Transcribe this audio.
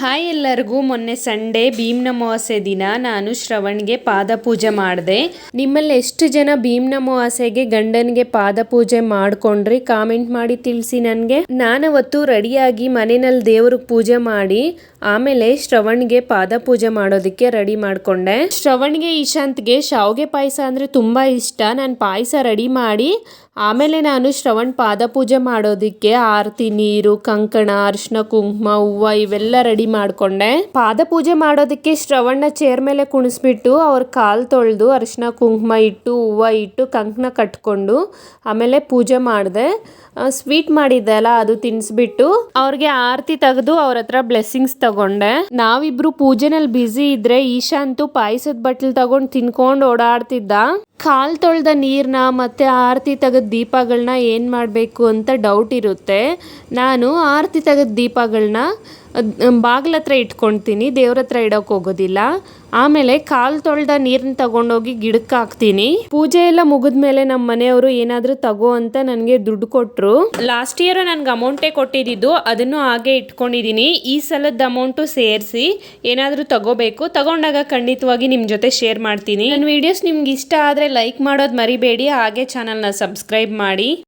Hi ಎಲ್ಲರಿಗೂ. ಮೊನ್ನೆ Sunday ಭೀಮ್ನ ಅಮಾವಾಸ್ಯೆ ದಿನ. ನಾನು ಶ್ರವಣ್ಗೆ ಪಾದ ಪೂಜೆ ಮಾಡಿದೆ. ನಿಮ್ಮಲ್ಲಿ ಎಷ್ಟು ಜನ ಭೀಮ್ನ ಅಮಾವಾಸ್ಯೆಗೆ ಗಂಡನಿಗೆ ಪಾದ ಪೂಜೆ ಮಾಡ್ಕೊಂಡ್ರಿ ಕಾಮೆಂಟ್ ಮಾಡಿ ತಿಳಿಸಿ ನನಗೆ. ನಾನವತ್ತು ರೆಡಿಯಾಗಿ ಮನೆಯಲ್ಲಿ ದೇವ್ರಿಗೆ ಪೂಜೆ ಮಾಡಿ, ಆಮೇಲೆ ಶ್ರವಣ್ಗೆ ಪಾದ ಪೂಜೆ ಮಾಡೋದಕ್ಕೆ ರೆಡಿ ಮಾಡಿಕೊಂಡೆ. ಶ್ರವಣ್ಗೆ ಇಶಾಂತ್ಗೆ ಶಾವಿಗೆ ಪಾಯಸ ಅಂದರೆ ತುಂಬ ಇಷ್ಟ. ನಾನು ಪಾಯಸ ರೆಡಿ ಮಾಡಿ, ಆಮೇಲೆ ನಾನು ಶ್ರವಣ್ ಪಾದ ಪೂಜೆ ಮಾಡೋದಕ್ಕೆ ಆರತಿ ನೀರು, ಕಂಕಣ, ಅರಿಶಿನ ಕುಂಕುಮ, ಹೂವು ಇವೆಲ್ಲ ರೆಡಿ ಮಾಡ್ಕೊಂಡೆ. ಪಾದ ಪೂಜೆ ಮಾಡೋದಕ್ಕೆ ಶ್ರವಣ್ಣ ಚೇರ್ ಮೇಲೆ ಕುಣಿಸ್ಬಿಟ್ಟು ಅವ್ರ ಕಾಲು ತೊಳೆದು ಅರಿಶಿನ, ಕುಂಕುಮ ಇಟ್ಟು, ಹೂವ ಇಟ್ಟು ಕಂಕಣ ಕಟ್ಕೊಂಡು ಆಮೇಲೆ ಪೂಜೆ ಮಾಡಿದೆ. ಸ್ವೀಟ್ ಮಾಡಿದ್ದೆ ಅಲ್ಲ, ಅದು ತಿನ್ಸ್ಬಿಟ್ಟು ಅವ್ರಿಗೆ ಆರತಿ ತೆಗೆದು ಅವ್ರ ಹತ್ರ ಬ್ಲೆಸ್ಸಿಂಗ್ಸ್ ತಗೊಂಡೆ. ನಾವಿಬ್ರು ಪೂಜೆನಲ್ಲಿ ಬ್ಯುಸಿ ಇದ್ರೆ ಈಶಾಂತು ಪಾಯಸದ ಬಟ್ಲು ತಗೊಂಡು ತಿನ್ಕೊಂಡು ಓಡಾಡ್ತಿದ್ದ. ಕಾಲ್ ತೊಳ್ದ ನೀರನ್ನ ಮತ್ತೆ ಆರತಿ ತೆಗೆದ ದೀಪಗಳನ್ನ ಏನು ಮಾಡಬೇಕು ಅಂತ ಡೌಟ್ ಇರುತ್ತೆ. ನಾನು ಆರತಿ ತೆಗೆದ ದೀಪಗಳನ್ನ ಬಾಗ್ಲ ಹತ್ರ ದೇವ್ರ ಹತ್ರ ಇಡೋಕೆ ಹೋಗೋದಿಲ್ಲ. ಆಮೇಲೆ ಕಾಲ್ ತೊಳ್ದ ನೀರನ್ನ ತಗೊಂಡೋಗಿ ಗಿಡಕ್ಕೆ ಹಾಕ್ತೀನಿ ಪೂಜೆ ಎಲ್ಲ ಮುಗಿದ್ಮೇಲೆ ನಮ್ಮ ಮನೆಯವರು ಏನಾದರೂ ತಗೋ ಅಂತ ನನಗೆ ದುಡ್ಡು ಕೊಟ್ಟರು ಲಾಸ್ಟ್ ಇಯರ್ ನನ್ಗೆ ಅಮೌಂಟೇ ಕೊಟ್ಟಿದ್ದು ಅದನ್ನು ಹಾಗೆ ಇಟ್ಕೊಂಡಿದ್ದೀನಿ ಈ ಸಲದ ಅಮೌಂಟು ಸೇರಿಸಿ ಏನಾದರೂ ತಗೋಬೇಕು. ತಗೊಂಡಾಗ ಖಂಡಿತವಾಗಿ ನಿಮ್ಮ ಜೊತೆ ಶೇರ್ ಮಾಡ್ತೀನಿ. ನನ್ನ ವಿಡಿಯೋಸ್ ನಿಮ್ಗೆ ಇಷ್ಟ ಆದರೆ ಲೈಕ್ ಮಾಡೋದು ಮರಿಬೇಡಿ. ಹಾಗೆ ಚಾನಲ್ನ ಸಬ್ಸ್ಕ್ರೈಬ್ ಮಾಡಿ.